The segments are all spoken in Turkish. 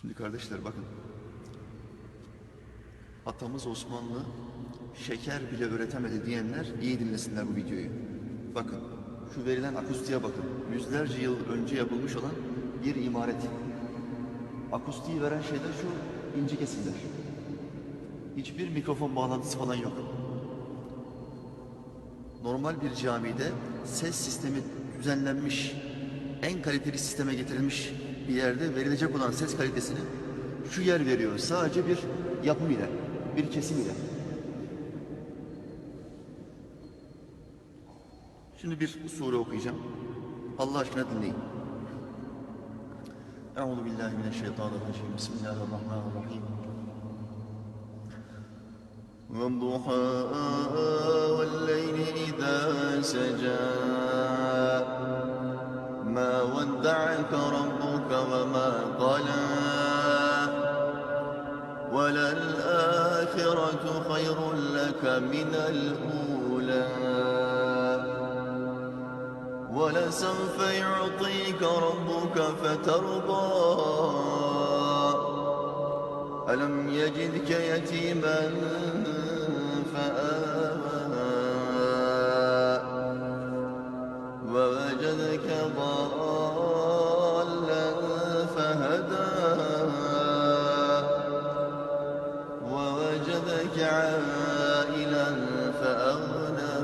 Şimdi kardeşler bakın. Atamız Osmanlı şeker bile üretemedi diyenler iyi dinlesinler bu videoyu. Bakın şu verilen akustiğe bakın. Yüzlerce yıl önce yapılmış olan bir imaret. Akustiği veren şeyler şu inci kesimler. Hiçbir mikrofon bağlantısı falan yok. Normal bir camide ses sistemi düzenlenmiş, en kaliteli sisteme getirilmiş bir yerde verilecek olan ses kalitesini şu yer veriyor. Sadece bir yapım ile, bir kesim ile. Şimdi bir sure okuyacağım. Allah aşkına dinleyin. Euzu billahi mineşşeytanirracim. Bismillahirrahmanirrahim. والضحى والليل إذا سجى ما ودعك ربك وما قلى وللآخرة خير لك من الأولى ولسوف يعطيك ربك فترضى ألم يجدك يتيما فآوى ووجدك ضالا ووجدك عائلا فأغنى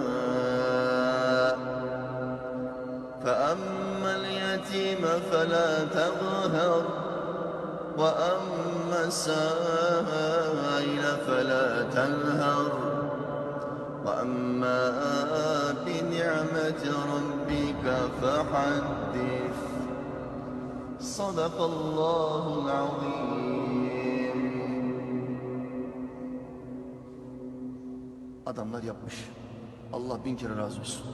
فأما اليتيم فلا تقهر وأما السائل فلا تنهر. وأما بنعمة ربك فحدث. صدق الله العظيم. Adamlar yapmış. Allah bin kere razı olsun.